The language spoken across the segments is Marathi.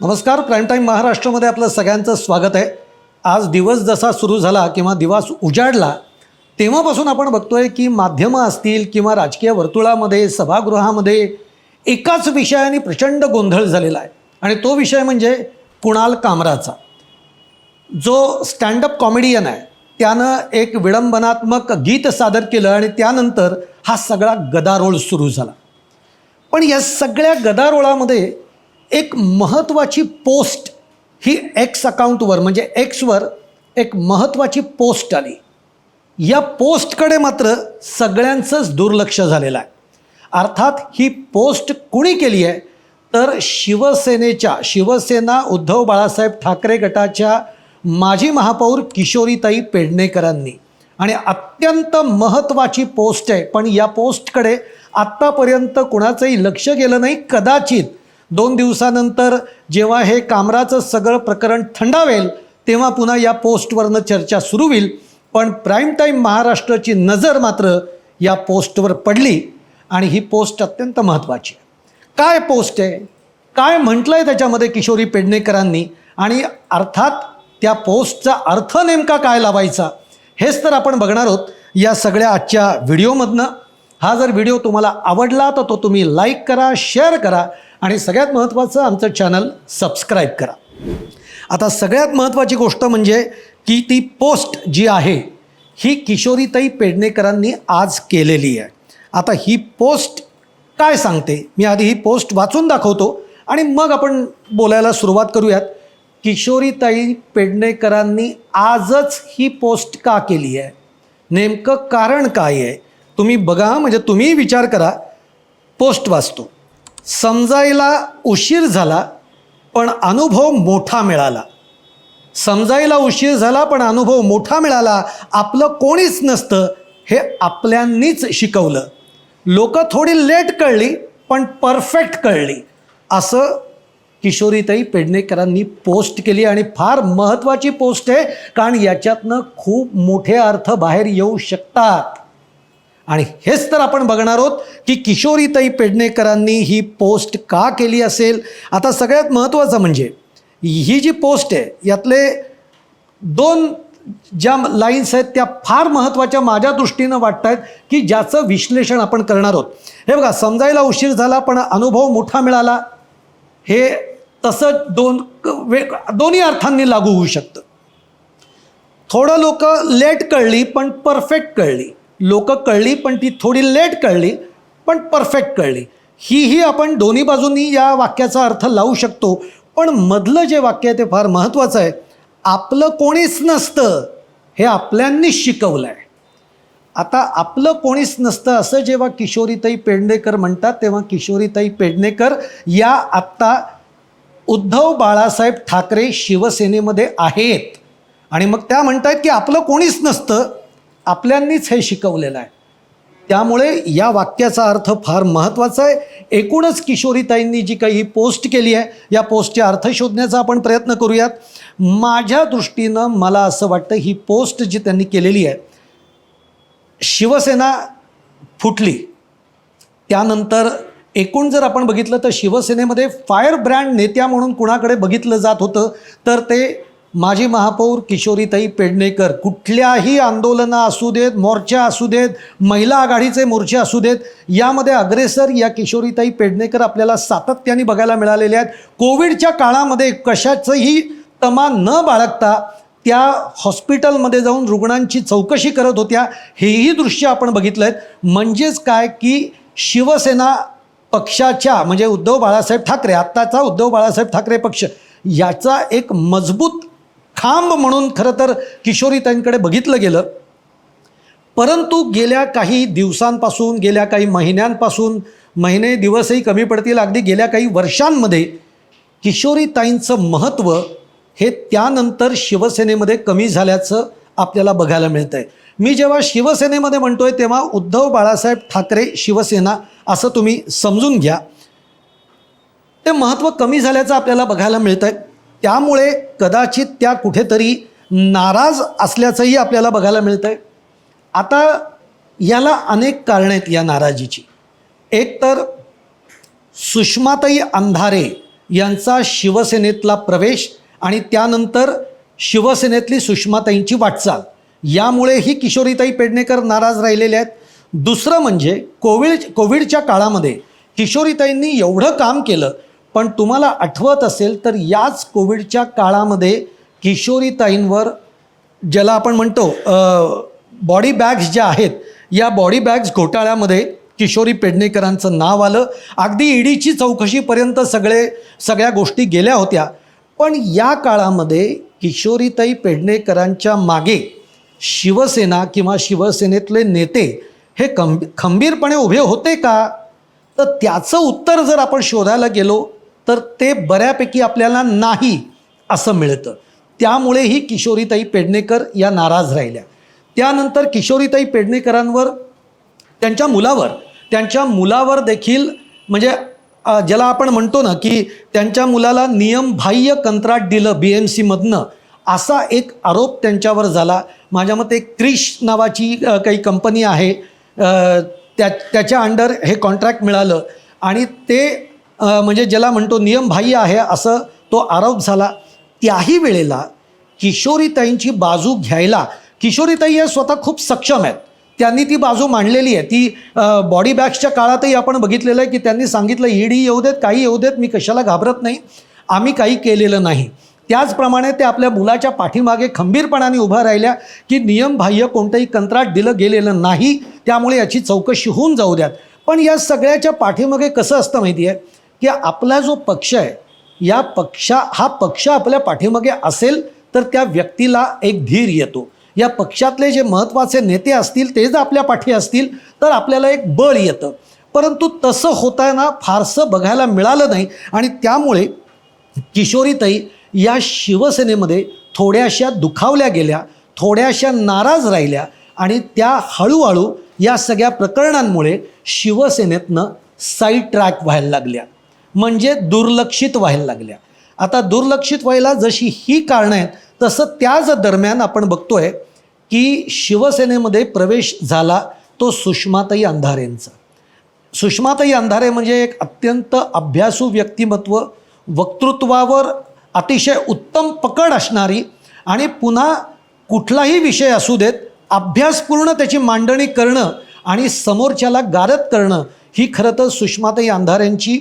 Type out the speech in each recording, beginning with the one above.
नमस्कार प्राईम टाईम महाराष्ट्रामध्ये आपलं सगळ्यांचं स्वागत आहे. आज दिवस जसा सुरू झाला किंवा दिवस उजाडला तेव्हापासून आपण बघतोय की माध्यमं असतील किंवा राजकीय वर्तुळामध्ये सभागृहामध्ये एकाच विषयाने प्रचंड गोंधळ झालेला आहे. आणि तो विषय म्हणजे कुणाल कामराचा. जो स्टँडअप कॉमेडियन आहे त्यानं एक विडंबनात्मक गीत सादर केलं आणि त्यानंतर हा सगळा गदारोळ सुरू झाला. पण या सगळ्या गदारोळामध्ये एक महत्त्वाची पोस्ट ही एक्स अकाउंटवर म्हणजे एक्सवर एक महत्त्वाची पोस्ट आली. या पोस्टकडे मात्र सगळ्यांचंच दुर्लक्ष झालेलं आहे. अर्थात ही पोस्ट कुणी केली आहे? तर शिवसेनेच्या शिवसेना उद्धव बाळासाहेब ठाकरे गटाच्या माजी महापौर किशोरीताई पेडणेकरांनी. आणि अत्यंत महत्त्वाची पोस्ट आहे पण या पोस्टकडे आत्तापर्यंत कुणाचंही लक्ष गेलं नाही कदाचित दोन दिवसानंतर जेव्हा हे कामराचं सगळं प्रकरण थंडावेल तेव्हा पुन्हा या पोस्टवरनं चर्चा सुरू होईल. पण प्राईम टाईम महाराष्ट्राची नजर मात्र या पोस्टवर पडली आणि ही पोस्ट अत्यंत महत्त्वाची आहे. काय पोस्ट आहे? काय म्हटलं आहे त्याच्यामध्ये किशोरी पेडणेकरांनी? आणि अर्थात त्या पोस्टचा अर्थ नेमका काय लावायचा? हेच तर आपण बघणार आहोत या सगळ्या आजच्या व्हिडिओमधनं. हा जर व्हिडिओ तुम्हाला आवडला तर तो तुम्ही लाईक करा शेअर करा. आणि सगळ्यात महत्त्वाचं आमचं चॅनल सबस्क्राईब करा. आता सगळ्यात महत्त्वाची गोष्ट म्हणजे की ती पोस्ट जी आहे ही किशोरीताई पेडणेकरांनी आज केलेली आहे. आता ही पोस्ट काय सांगते? मी आधी ही पोस्ट वाचून दाखवतो आणि मग आपण बोलायला सुरुवात करूयात. किशोरीताई पेडणेकरांनी आजच ही पोस्ट का केली आहे? नेमकं कारण काय आहे? तुम्ही बघा म्हणजे तुम्ही विचार करा. पोस्ट वाचतो. समजायला उशीर झाला पण अनुभव मोठा मिळाला. समजायला उशीर झाला पण अनुभव मोठा मिळाला आपलं कोणीच नसतं हे आपल्यांनीच शिकवलं. लोक थोडी लेट कळली पण परफेक्ट कळली. असं किशोरीताई पेडणेकरांनी पोस्ट केली आणि फार महत्त्वाची पोस्ट आहे कारण याच्यातनं खूप मोठे अर्थ बाहेर येऊ शकतात. आणि हेच तर आपण बघणार आहोत की किशोरीताई पेडणेकरांनी ही पोस्ट का केली असेल? आता सगळ्यात महत्त्वाचं म्हणजे ही जी पोस्ट आहे यातले दोन ज्या लाईन्स आहेत त्या फार महत्त्वाच्या माझ्या दृष्टीनं वाटत आहेत की ज्याचं विश्लेषण आपण करणार आहोत. हे बघा समजायला उशीर झाला पण अनुभव मोठा मिळाला. हे तसं दोन वे दोन्ही अर्थांनी लागू होऊ शकतं. थोडं लोक लेट कळली पण परफेक्ट कळली. लोक कळली पण ती थोडी लेट कळली पण परफेक्ट कळली. हीही आपण दोन्ही बाजूंनी या वाक्याचा अर्थ लावू शकतो पण मधलं जे वाक्य आहे ते फार महत्त्वाचं आहे. आपलं कोणीच नसतं हे आपल्यांनीच शिकवलं आहे आता आपलं कोणीच नसतं असं जेव्हा किशोरीताई पेडणेकर म्हणतात तेव्हा किशोरीताई पेडणेकर या आत्ता उद्धव बाळासाहेब ठाकरे शिवसेनेमध्ये आहेत. आणि मग त्या म्हणतायत की आपलं कोणीच नसतं आपल्यांनीच हे शिकवलेलं आहे. त्यामुळे या वाक्याचा अर्थ फार महत्त्वाचा आहे. एकूणच किशोरीताईंनी जी काही ही पोस्ट केली आहे या पोस्टचे अर्थ शोधण्याचा आपण प्रयत्न करूयात. माझ्या दृष्टीनं मला असं वाटतं ही पोस्ट जी त्यांनी केलेली आहे शिवसेना फुटली. त्यानंतर एकूण जर आपण बघितलं तर शिवसेनेमध्ये फायर ब्रँड नेत्या म्हणून कुणाकडे बघितलं जात होतं तर ते माजी महापौर किशोरीताई पेडणेकर कुठल्याही आंदोलनं असू देत मोर्चा असू देत महिला आघाडीचे मोर्चे असू देत यामध्ये अग्रेसर या किशोरीताई पेडणेकर आपल्याला सातत्याने बघायला मिळालेले आहेत. कोविडच्या काळामध्ये कशाचंही तमा न बाळगता त्या हॉस्पिटलमध्ये जाऊन रुग्णांची चौकशी करत होत्या हेही दृश्य आपण बघितलं आहेत म्हणजेच काय की शिवसेना पक्षाच्या म्हणजे उद्धव बाळासाहेब ठाकरे आत्ताचा उद्धव बाळासाहेब ठाकरे पक्ष याचा एक मजबूत खांब म्हणून खरं तर किशोरीताईंकडे बघितलं गेलं. परंतु गेल्या काही दिवसांपासून गेल्या काही महिन्यांपासून महिने दिवसही कमी पडतील अगदी गेल्या काही वर्षांमध्ये किशोरीताईंचं महत्त्व हे त्यानंतर शिवसेनेमध्ये कमी झाल्याचं आपल्याला बघायला मिळतं आहे मी जेव्हा शिवसेनेमध्ये म्हणतोय तेव्हा उद्धव बाळासाहेब ठाकरे शिवसेना असं तुम्ही समजून घ्या. ते महत्त्व कमी झाल्याचं आपल्याला बघायला मिळतं आहे त्यामुळे कदाचित त्या कुठेतरी नाराज असल्याचंही आपल्याला बघायला मिळतं आहे आता याला अनेक कारणं आहेत या नाराजीची. एक तर सुषमाताई अंधारे यांचा शिवसेनेतला प्रवेश आणि त्यानंतर शिवसेनेतली सुषमाताईंची वाटचाल. यामुळे ही किशोरीताई पेडणेकर नाराज राहिलेले आहेत. दुसरं म्हणजे कोविड कोविडच्या काळामध्ये किशोरीताईंनी एवढं काम केलं पण तुम्हाला आठवत असेल तर याच कोविडच्या काळामध्ये किशोरीताईंवर ज्याला आपण म्हणतो बॉडी बॅग्स ज्या आहेत या बॉडी बॅग्स घोटाळ्यामध्ये किशोरी पेडणेकरांचं नाव आलं. अगदी ईडीची चौकशीपर्यंत सगळे सगळ्या गोष्टी गेल्या होत्या. पण या काळामध्ये किशोरीताई पेडणेकरांच्या मागे शिवसेना किंवा शिवसेनेतले नेते हे खंब खंबीरपणे उभे होते का? तर त्याचं उत्तर जर आपण शोधायला गेलो तर ते बऱ्यापैकी आपल्याला नाही असं मिळतं. त्यामुळे ही किशोरीताई पेडणेकर या नाराज राहिल्या. त्यानंतर किशोरीताई पेडणेकरांवर त्यांच्या मुलावर त्यांच्या मुलावर देखील म्हणजे ज्याला आपण म्हणतो ना की त्यांच्या मुलाला नियमबाह्य कंत्राट दिलं बी एम सीमधनं असा एक आरोप त्यांच्यावर झाला. माझ्या मते क्रिश नावाची काही कंपनी आहे. त्या त्याच्या अंडर हे कॉन्ट्रॅक्ट मिळालं. आणि ते म्हणजे ज्याला म्हणतो नियमबाह्य आहे असं तो आरोप झाला. त्याही वेळेला किशोरीताईंची बाजू घ्यायला किशोरीताई या स्वतः खूप सक्षम आहेत. त्यांनी ती बाजू मांडलेली आहे. ती बॉडी बॅग्सच्या काळातही आपण बघितलेलं आहे की त्यांनी सांगितलं ईडी येऊ देत काही येऊ देत मी कशाला घाबरत नाही. आम्ही काही केलेलं नाही. त्याचप्रमाणे ते आपल्या मुलाच्या पाठीमागे खंबीरपणाने उभ्या राहिल्या की नियमबाह्य कोणतंही कंत्राट दिलं गेलेलं नाही. त्यामुळे याची चौकशी होऊन जाऊ द्यात. पण या सगळ्याच्या पाठीमागे कसं असतं माहिती आहे? की आपला जो पक्ष आहे या पक्षा हा पक्ष आपल्या पाठीमागे असेल तर त्या व्यक्तीला एक धीर येतो. या पक्षातले जे महत्त्वाचे नेते असतील ते जर आपल्या पाठी असतील तर आपल्याला एक बळ येतं. परंतु तसं होताना फारसं बघायला मिळालं नाही आणि त्यामुळे किशोरीताई या शिवसेनेमध्ये थोड्याशा दुखावल्या गेल्या थोड्याशा नाराज राहिल्या आणि त्या हळूहळू या सगळ्या प्रकरणांमुळे शिवसेनेतनं साईड ट्रॅक व्हायला लागल्या. म्हणजे दुर्लक्षित व्हायला लागल्या. आता दुर्लक्षित व्हायला जशी ही कारणं आहेत तसं त्याच दरम्यान आपण बघतोय की शिवसेनेमध्ये प्रवेश झाला तो सुषमाताई अंधारेंचा. सुषमाताई अंधारे म्हणजे एक अत्यंत अभ्यासू व्यक्तिमत्व वक्तृत्वावर अतिशय उत्तम पकड असणारी आणि पुन्हा कुठलाही विषय असू देत अभ्यासपूर्ण त्याची मांडणी करणं आणि समोरच्याला गारद करणं ही खरं तर सुषमाताई अंधारेंची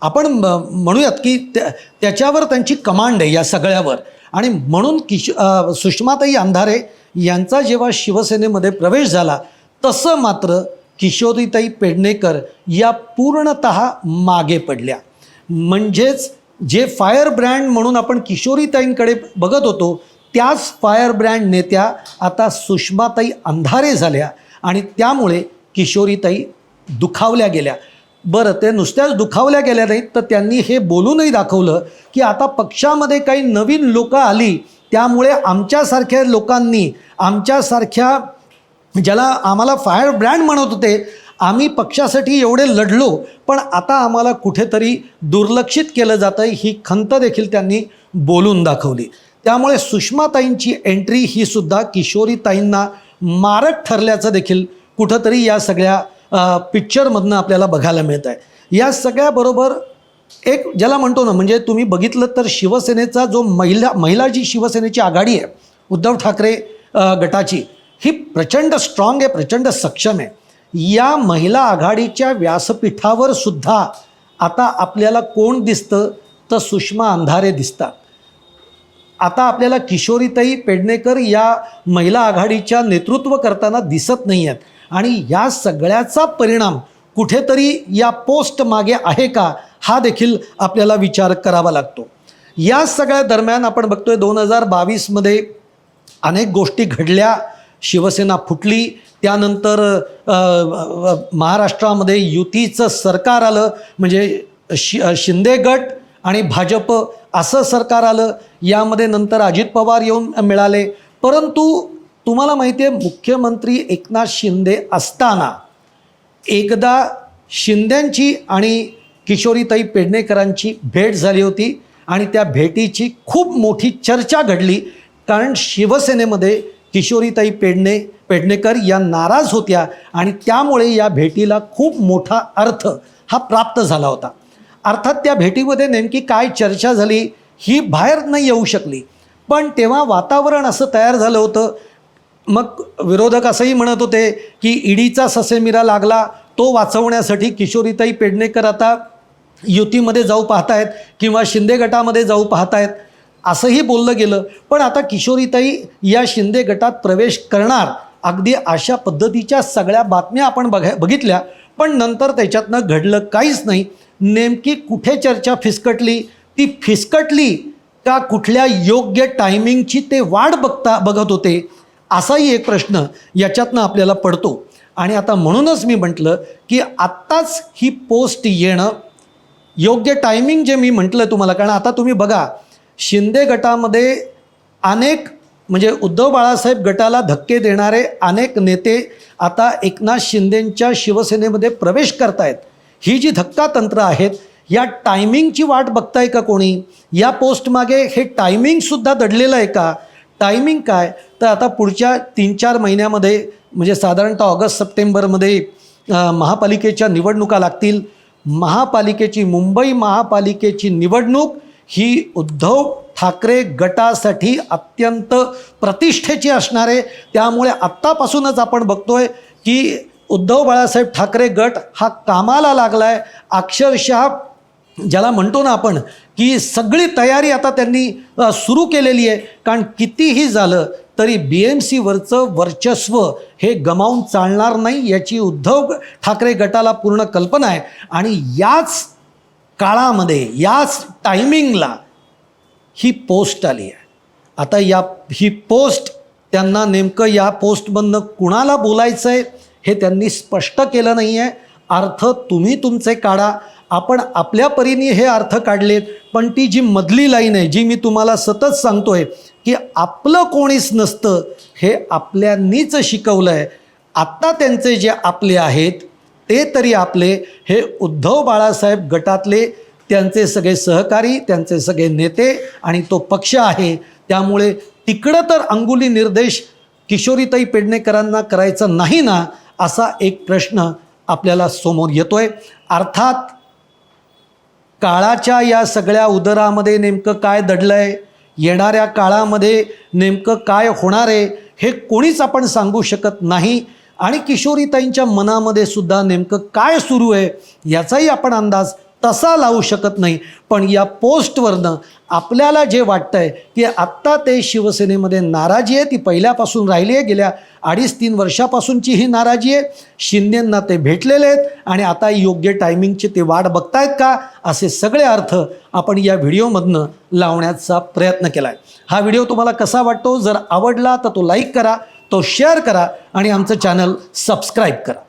आपण म- म्हणूयात की त्या त्याच्यावर त्यांची कमांड आहे या सगळ्यावर. आणि म्हणून किश सुषमाताई अंधारे यांचा जेव्हा शिवसेनेमध्ये प्रवेश झाला तसं मात्र किशोरीताई पेडणेकर या पूर्णत मागे पडल्या. म्हणजेच जे फायर ब्रँड म्हणून आपण किशोरीताईंकडे बघत होतो त्याच फायर ब्रँड नेत्या आता सुषमाताई अंधारे झाल्या आणि त्यामुळे किशोरीताई दुखावल्या गेल्या. बरं ते नुसत्याच दुखावल्या गेल्या नाहीत तर त्यांनी हे बोलूनही दाखवलं की आता पक्षामध्ये काही नवीन लोकं आली त्यामुळे आमच्यासारख्या लोकांनी आमच्यासारख्या ज्याला आम्हाला फायर ब्रँड म्हणत होते आम्ही पक्षासाठी एवढे लढलो पण आता आम्हाला कुठेतरी दुर्लक्षित केलं जातं ही खंत देखील त्यांनी बोलून दाखवली. त्यामुळे सुषमाताईंची एंट्री ही सुद्धा किशोरीताईंना मारक ठरल्याचं देखील कुठंतरी या सगळ्या पिक्चरमधनं आपल्याला बघायला मिळत आहे या सगळ्याबरोबर एक ज्याला म्हणतो ना म्हणजे तुम्ही बघितलं तर शिवसेनेचा जो महिला महिला जी शिवसेनेची आघाडी आहे उद्धव ठाकरे गटाची ही प्रचंड स्ट्रॉंग आहे प्रचंड सक्षम आहे. या महिला आघाडीच्या व्यासपीठावर सुद्धा आता आपल्याला कोण दिसतं तर सुषमा अंधारे दिसतात. आता आपल्याला किशोरीताई पेडणेकर या महिला आघाडीच्या नेतृत्व करताना दिसत नाही आहेत आणि या सगळ्याचा परिणाम कुठेतरी या पोस्ट मागे आहे का हा देखील आपल्याला विचार करावा लागतो. या सगळ्या दरम्यान आपण बघतोय दोन हजार बावीसमध्ये अनेक गोष्टी घडल्या. शिवसेना फुटली. त्यानंतर महाराष्ट्रामध्ये युतीचं सरकार आलं. म्हणजे शि शिंदे गट आणि भाजप असं सरकार आलं. यामध्ये नंतर अजित पवार येऊन मिळाले. परंतु तुम्हाला माहिती आहे मुख्यमंत्री एकनाथ शिंदे असताना एकदा शिंद्यांची आणि किशोरीताई पेडणेकरांची भेट झाली होती आणि त्या भेटीची खूप मोठी चर्चा घडली कारण शिवसेनेमध्ये किशोरीताई पेडणे पेडणेकर या नाराज होत्या आणि त्यामुळे या भेटीला खूप मोठा अर्थ हा प्राप्त झाला होता. अर्थात त्या भेटीमध्ये नेमकी काय चर्चा झाली ही बाहेर नाही येऊ शकली. पण तेव्हा वातावरण असं तयार झालं होतं मग विरोधक असंही म्हणत होते की ईडीचा ससेमिरा लागला तो वाचवण्यासाठी किशोरीताई पेडणेकर आता युतीमध्ये जाऊ पाहतायत किंवा शिंदे गटामध्ये जाऊ पाहतायत असंही बोललं गेलं. पण आता किशोरीताई या शिंदे गटात प्रवेश करणार अगदी अशा पद्धतीच्या सगळ्या बातम्या आपण बघा बघितल्या पण नंतर त्याच्यातनं घडलं काहीच नाही. नेमकी कुठे चर्चा फिसकटली? ती फिसकटली का कुठल्या योग्य टायमिंगची ते वाट बघता बघत होते? असाही एक प्रश्न याच्यातनं आपल्याला पडतो. आणि आता म्हणूनच मी म्हटलं की आत्ताच ही पोस्ट येणं योग्य टायमिंग जे मी म्हटलं तुम्हाला कारण आता तुम्ही बघा शिंदे गटामध्ये अनेक म्हणजे उद्धव बाळासाहेब गटाला धक्के देणारे अनेक नेते आता एकनाथ शिंदेंच्या शिवसेनेमध्ये प्रवेश करतायत. ही जी धक्का तंत्र आहेत या टायमिंगची वाट बघताय का कोणी? या पोस्टमागे हे टायमिंगसुद्धा दडलेलं आहे का? टायमिंग काय? तर आता पुढच्या तीन चार महिन्यामध्ये म्हणजे साधारणतः ऑगस्ट सप्टेंबरमध्ये महापालिकेच्या निवडणुका लागतील. महापालिकेची मुंबई महापालिकेची निवडणूक ही उद्धव ठाकरे गटासाठी अत्यंत प्रतिष्ठेची असणार आहे. त्यामुळे आत्तापासूनच आपण बघतोय की उद्धव बाळासाहेब ठाकरे गट हा कामाला लागला आहे अक्षरशः ज्याला म्हणतो ना आपण की सगळी तयारी आता त्यांनी सुरू केलेली आहे. कारण कितीही झालं तरी बी एम सीवरचं वर्चस्व हे गमावून चालणार नाही याची उद्धव ठाकरे गटाला पूर्ण कल्पना आहे. आणि याच काळामध्ये याच टायमिंगला ही पोस्ट आली आहे. आता या ही पोस्ट त्यांना नेमकं या पोस्टमधनं कुणाला बोलायचं आहे हे त्यांनी स्पष्ट केलं नाही आहे अर्थ तुम्ही तुमचे काढा. आपण आपल्या परीने हे अर्थ काढलेत पण ती जी मधली लाईन आहे जी मी तुम्हाला सतत सांगतोय की आपलं कोणीच नसतं हे आपल्यांनीच शिकवलं आहे आत्ता त्यांचे जे आपले आहेत ते तरी आपले हे उद्धव बाळासाहेब गटातले त्यांचे सगळे सहकारी त्यांचे सगळे नेते आणि तो पक्ष आहे. त्यामुळे तिकडं तर अंगुली निर्देश किशोरीताई पेडणेकरांना करायचा नाही ना असा एक प्रश्न आपल्याला समोर येतोय. अर्थात काळाच्या या सगळ्या उदरामध्ये नेमकं काय दडलं आहे येणाऱ्या काळामध्ये नेमकं काय होणार आहे? हे कोणीच आपण सांगू शकत नाही. आणि किशोरीताईंच्या मनामध्ये सुद्धा नेमकं काय सुरू आहे? याचाही आपण अंदाज तसा लावू शकत नाही. पण या पोस्टवरनं आपल्याला जे वाटतं आहे की आत्ता ते शिवसेनेमध्ये नाराजी आहे ती पहिल्यापासून राहिली आहे गेल्या अडीच तीन वर्षापासूनची ही नाराजी आहे. शिंदेंना ते भेटलेले आहेत आणि आता योग्य टायमिंगची ते वाट बघतायत का असे सगळे अर्थ आपण या व्हिडिओमधनं लावण्याचा प्रयत्न केला आहे हा व्हिडिओ तुम्हाला कसा वाटतो? जर आवडला तर तो लाईक करा तो शेअर करा आणि आमचं चॅनल सबस्क्राईब करा.